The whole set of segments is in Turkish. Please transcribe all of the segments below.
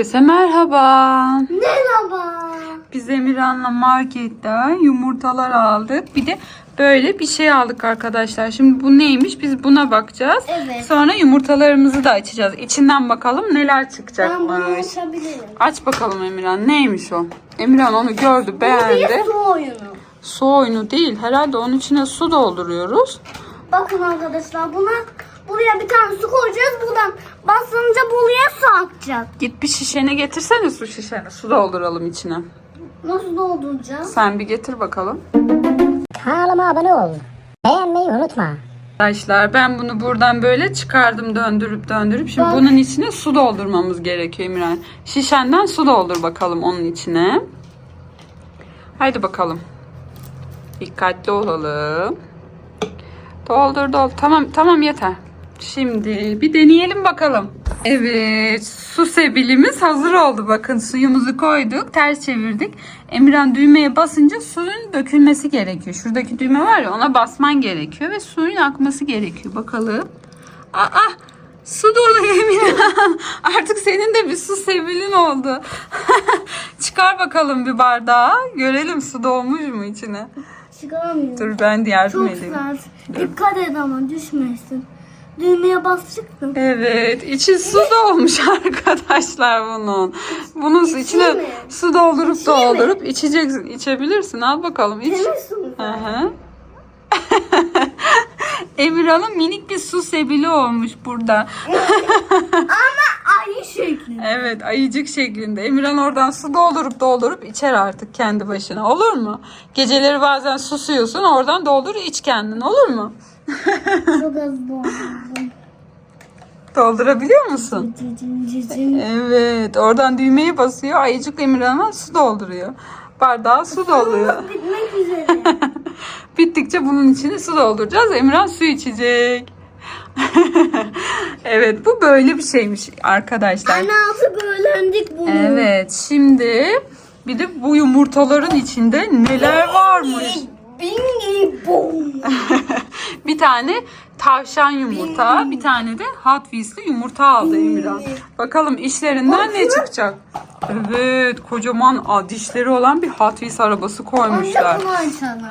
Herkese merhaba. Merhaba. Biz Emirhan'la marketten yumurtalar aldık. Bir de böyle bir şey aldık arkadaşlar. Şimdi bu neymiş? Biz buna bakacağız. Evet. Sonra yumurtalarımızı da açacağız. İçinden bakalım neler Ben bunu açabilirim. Aç bakalım Emirhan. Neymiş o? Emirhan onu gördü, Bu beğendi. bir su oyunu. Su oyunu değil. Herhalde onun içine su dolduruyoruz. Bakın arkadaşlar buna buraya bir tane su koyacağız. Buradan basınca buraya akacak. Git bir şişeni getirsene su şişeni. Su dolduralım içine. Nasıl dolduracağız? Sen bir getir bakalım. Kanalıma abone ol. Beğenmeyi unutma. Arkadaşlar ben bunu buradan böyle çıkardım döndürüp döndürüp. Şimdi Bak. bunun içine su doldurmamız gerekiyor İmran. Şişenden su doldur bakalım onun içine. Haydi bakalım. Dikkatli olalım. Doldur doldur. Tamam tamam yeter. Şimdi bir deneyelim bakalım. Evet su sebilimiz hazır oldu. Bakın suyumuzu koyduk. Ters çevirdik. Emirhan düğmeye basınca suyun dökülmesi gerekiyor. Şuradaki düğme var ya ona basman gerekiyor. Ve suyun akması gerekiyor. Bakalım. Aa su dolu Emirhan. Artık senin de bir su sebilin oldu. Çıkar bakalım bir bardağı. Görelim su dolmuş mu içine. Çıkaramıyorum. Dur ben yardım Çok edeyim. sert. Dikkat et ama düşmesin. Düğmeye bastık mı? Evet, içi su dolmuş arkadaşlar bunun. Bunun su- içine mi? su doldurup mi? doldurup içeceksin, içebilirsin. Al bakalım iç. Temiz su mu? Hı minik bir su sebili olmuş burada. Ayı şekli. Evet, ayıcık şeklinde. Emirhan oradan su doldurup doldurup içer artık kendi başına. Olur mu? Geceleri bazen susuyorsun, oradan doldur iç kendin. Olur mu? Çok az doldurdum. Doldurabiliyor musun? Cicim cicim. Evet, oradan düğmeyi basıyor. Ayıcık Emirhan'a su dolduruyor. Bardağa su doluyor. Bitmek üzere. Bittikçe bunun içine su dolduracağız. Emirhan su içecek. evet, bu böyle bir şeymiş arkadaşlar. Anne altı bölendik bunu. Evet, şimdi bir de bu yumurtaların içinde neler varmış. Bingi bom. bir tane tavşan yumurta, bir tane de Hot Wheels'li yumurta aldı Emirhan. Bakalım işlerinden ne çıkacak? Evet, kocaman a, dişleri olan bir Hot Wheels arabası koymuşlar.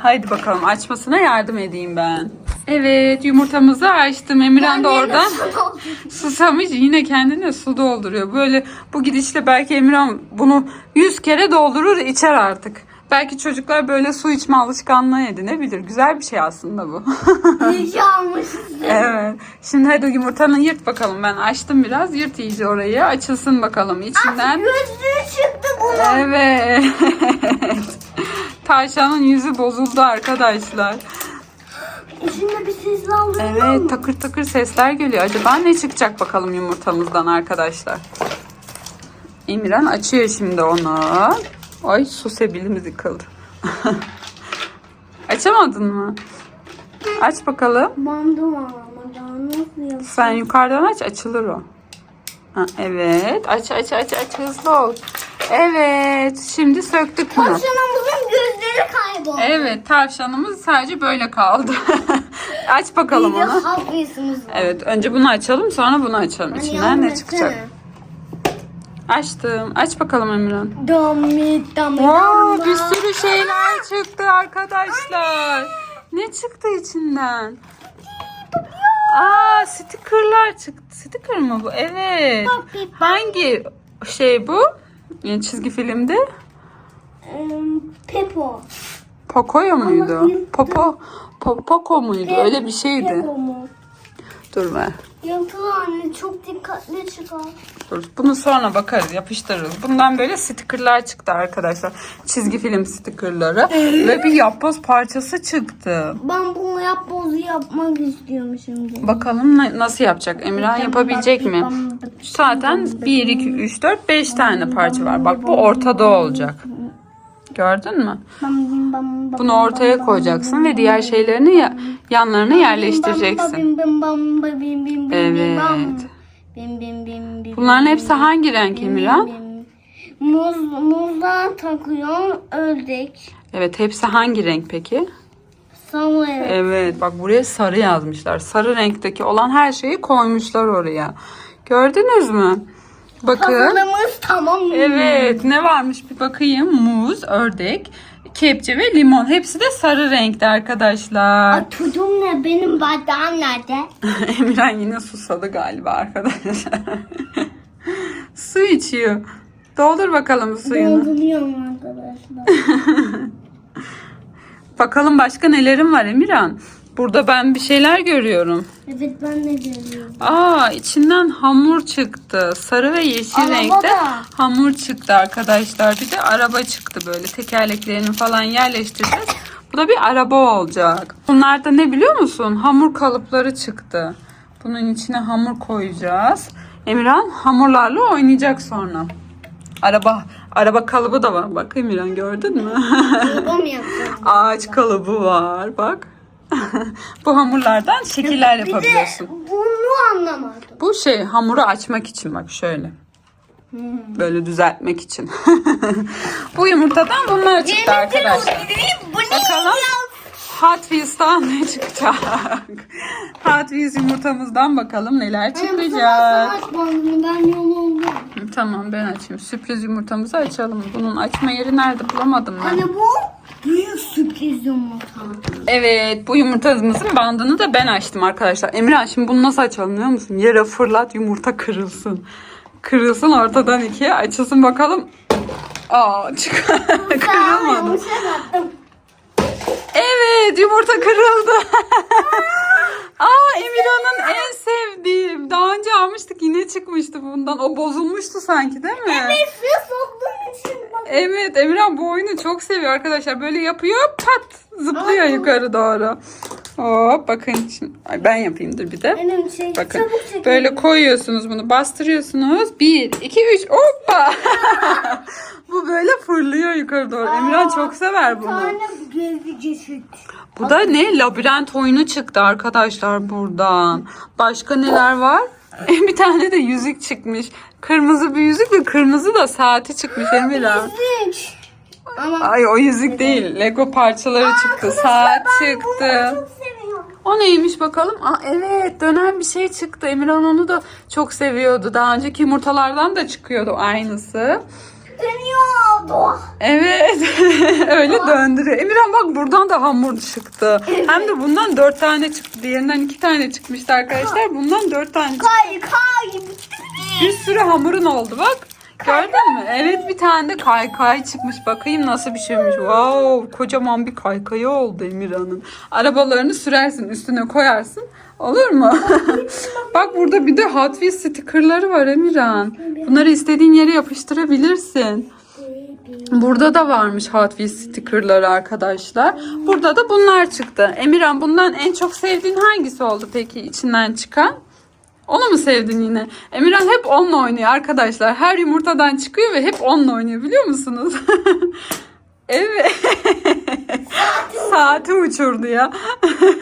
Haydi bakalım açmasına yardım edeyim ben. Evet yumurtamızı açtım. Emirhan da oradan susamış yine kendine su dolduruyor. Böyle bu gidişle belki Emirhan bunu 100 kere doldurur içer artık. Belki çocuklar böyle su içme alışkanlığı edinebilir. Güzel bir şey aslında bu. İyi almışız. evet. Şimdi hadi yumurtanı yırt bakalım. Ben açtım biraz. Yırt iyice orayı. Açılsın bakalım içinden. Gözlüğü çıktı bunun. Evet. Tavşanın yüzü bozuldu arkadaşlar. İçinde bir ses alıyor Evet takır takır sesler geliyor. Acaba ne çıkacak bakalım yumurtamızdan arkadaşlar. İmran açıyor şimdi onu. Ay su sebilimiz yıkıldı. Açamadın mı? Aç bakalım. Bandı var ama daha nasıl yapayım? Sen yukarıdan aç açılır o. Ha, evet aç aç aç aç hızlı ol. Evet şimdi söktük bunu. Tavşanımızın gözleri kayboldu. Evet tavşanımız sadece böyle kaldı. aç bakalım Bir de onu. var. Evet önce bunu açalım sonra bunu açalım. Hani İçinden ne çıkacak? Açtım. Aç bakalım Emirhan. Dami dami Wow, bir sürü şeyler çıktı arkadaşlar. Ne çıktı içinden? Aa stickerlar çıktı. Sticker mı bu? Evet. Hangi şey bu? Yani çizgi filmde? Em, Pepo. Pocoyo muydu? Popo, po, Poco muydu? Öyle bir şeydi. Pepo mu? Dur ver. Yankılı anne çok dikkatli çıkar. Dur. Bunu sonra bakarız, yapıştırırız. Bundan böyle stickerlar çıktı arkadaşlar. Çizgi film stickerları. Ve bir yapboz parçası çıktı. Ben bunu yapbozu yapmak istiyorum şimdi. Bakalım na- nasıl yapacak? Emirhan yapabilecek mi? Zaten 1, 2, 3, 4, 5 tane parça var. Bak bu ortada olacak. Gördün mü? Bunu ortaya koyacaksın ve diğer şeylerini ya- yanlarına yerleştireceksin. Evet. Bunların hepsi hangi renk Emirhan? Muz, muzlar takıyor ördek. Evet hepsi hangi renk peki? Sonra evet. Evet bak buraya sarı yazmışlar. Sarı renkteki olan her şeyi koymuşlar oraya. Gördünüz mü? Bakın. Puzzle'ımız tamam. Evet ne varmış bir bakayım. Muz, ördek, kepçe ve limon. Hepsi de sarı renkte arkadaşlar. Çocuğum ne? Benim bardağım nerede? Emirhan yine susadı galiba arkadaşlar. Su içiyor. Doldur bakalım suyunu. Dolduruyorum arkadaşlar. Bakalım başka nelerim var Emirhan. Burada ben bir şeyler görüyorum. evet ben de görüyorum. Aa içinden hamur çıktı. Sarı ve yeşil Araba renkte da. hamur çıktı arkadaşlar. Bir de araba çıktı böyle. Tekerleklerini falan yerleştireceğiz. Bu da bir araba olacak. Bunlar da ne biliyor musun? Hamur kalıpları çıktı. Bunun içine hamur koyacağız. Emirhan hamurlarla oynayacak sonra. Araba araba kalıbı da var. Bak Emirhan gördün mü? Araba mı yapacağım? Ağaç kalıbı var. Bak. Bu hamurlardan şekiller Bir de yapabiliyorsun. bunu anlamadım. Bu şey hamuru açmak için bak şöyle. Böyle düzeltmek için. Bu yumurtadan bunlar çıktı arkadaşlar. Bakalım Hot Wheels'tan ne çıkacak? Hot Wheels yumurtamızdan bakalım neler çıkacak. Ben yoruldum. Tamam ben açayım. Sürpriz yumurtamızı açalım. Bunun açma yeri nerede bulamadım ben. Anne bu sürpriz yumurta. Evet bu yumurtamızın bandını da ben açtım arkadaşlar. Emirhan şimdi bunu nasıl açalım biliyor musun? Yere fırlat yumurta kırılsın. Kırılsın ortadan ikiye açılsın bakalım. Aa çık kırılmadı. Evet yumurta kırıldı. Aa Emirhan'ın en sevdiğim. Daha önce almıştık yine çıkmıştı bundan. O bozulmuştu sanki değil mi? Evet suya soktuğum için bak. Evet Emirhan bu oyunu çok seviyor arkadaşlar. Böyle yapıyor pat zıplıyor yukarı doğru. Hop bakın şimdi. Ay, ben yapayım dur bir de. Benim şey Bakın çabuk çekin. böyle koyuyorsunuz bunu bastırıyorsunuz. Bir, iki, üç hoppa. bu böyle fırlıyor yukarı doğru. Emirhan çok sever Bir bunu. tane cesit. Bu da ne? Labirent oyunu çıktı arkadaşlar buradan. Başka neler var? bir tane de yüzük çıkmış. Kırmızı bir yüzük ve kırmızı da saati çıkmış Emirhan. Yüzük. Ama Ay o yüzük değil. Lego parçaları çıktı. Saat çıktı. O neymiş bakalım? Aa, evet dönen bir şey çıktı. Emirhan onu da çok seviyordu. Daha önceki yumurtalardan da çıkıyordu aynısı. Dönüyordu. Evet öyle döndürüyor. Emirhan bak buradan da hamur çıktı. Hem de bundan dört tane çıktı. Diğerinden iki tane çıkmıştı arkadaşlar. Bundan dört tane çıktı. Kay kay. Bir sürü hamurun oldu bak. Gördün mü? Evet bir tane de kaykay çıkmış. Bakayım nasıl bir şeymiş. Wow kocaman bir kaykayı oldu Emirhan'ın. Arabalarını sürersin üstüne koyarsın. Olur mu? bak burada bir de Hot Wheels stickerları var Emirhan. Bunları istediğin yere yapıştırabilirsin. Burada da varmış Hot Wheels stickerları arkadaşlar. Burada da bunlar çıktı. Emirhan bundan en çok sevdiğin hangisi oldu peki içinden çıkan? Onu mu sevdin yine? Emirhan hep onunla oynuyor arkadaşlar. Her yumurtadan çıkıyor ve hep onunla oynuyor biliyor musunuz? evet. Saati uçurdu ya.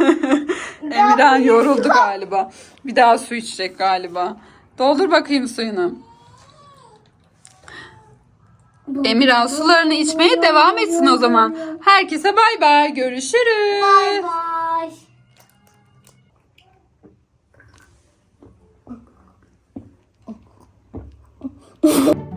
Emirhan yoruldu galiba. Bir daha su içecek galiba. Doldur bakayım suyunu. Emirhan sularını içmeye devam etsin o zaman. Herkese bay bay. Görüşürüz. Bay bay. you